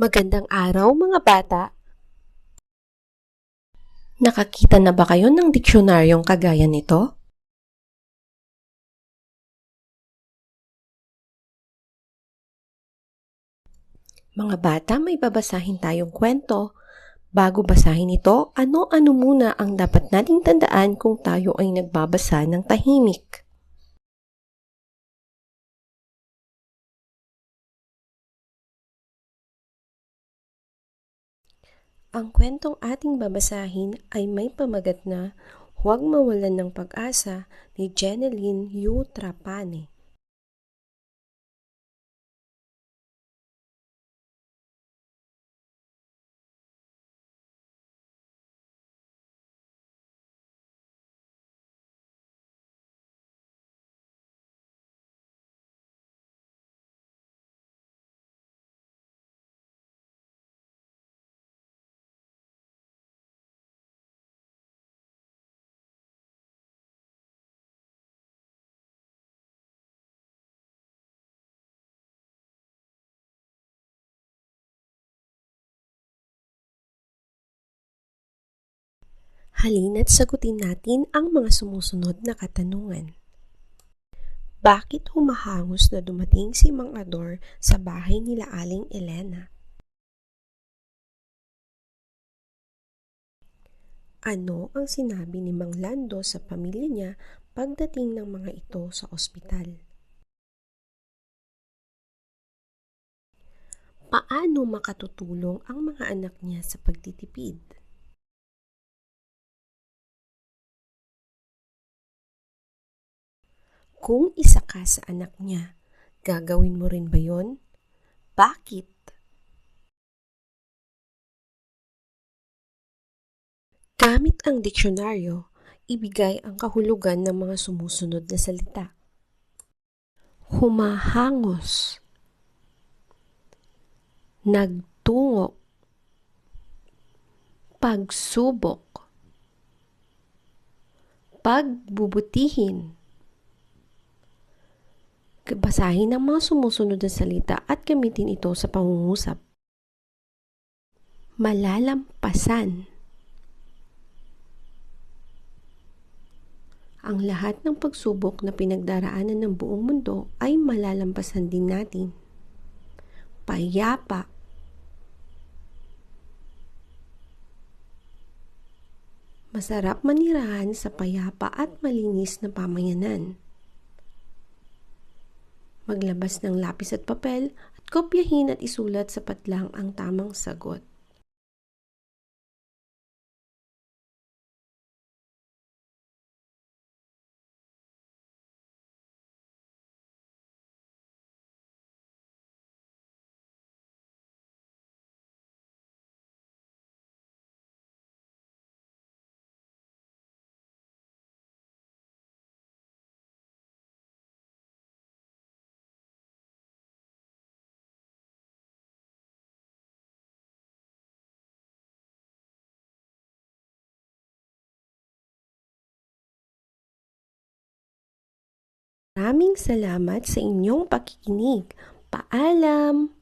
Magandang araw mga bata! Nakakita na ba kayo ng diksyonaryong kagaya nito? Mga bata, may babasahin tayong kwento. Bago basahin ito, ano-ano muna ang dapat nating tandaan kung tayo ay nagbabasa ng tahimik? Ang kwentong ating babasahin ay may pamagat na Huwag mawalan ng pag-asa ni Jeneline Yu Trapane. Halina't sagutin natin ang mga sumusunod na katanungan. Bakit humahangos na dumating si Mang Ador sa bahay nila Aling Elena? Ano ang sinabi ni Mang Lando sa pamilya niya pagdating ng mga ito sa ospital? Paano makatutulong ang mga anak niya sa pagtitipid? Kung isa ka sa anak niya, gagawin mo rin ba yon? Bakit? Gamit ang diksyonaryo, ibigay ang kahulugan ng mga sumusunod na salita. Humahangos Nagtungo Pagsubok Pagbubutihin Basahin ang mga sumusunod na salita at gamitin ito sa pangungusap. Malalampasan Ang lahat ng pagsubok na pinagdaraanan ng buong mundo ay malalampasan din natin. Payapa Masarap manirahan sa payapa at malinis na pamayanan maglabas ng lapis at papel at kopyahin at isulat sapat lang ang tamang sagot. Maraming salamat sa inyong pakikinig. Paalam!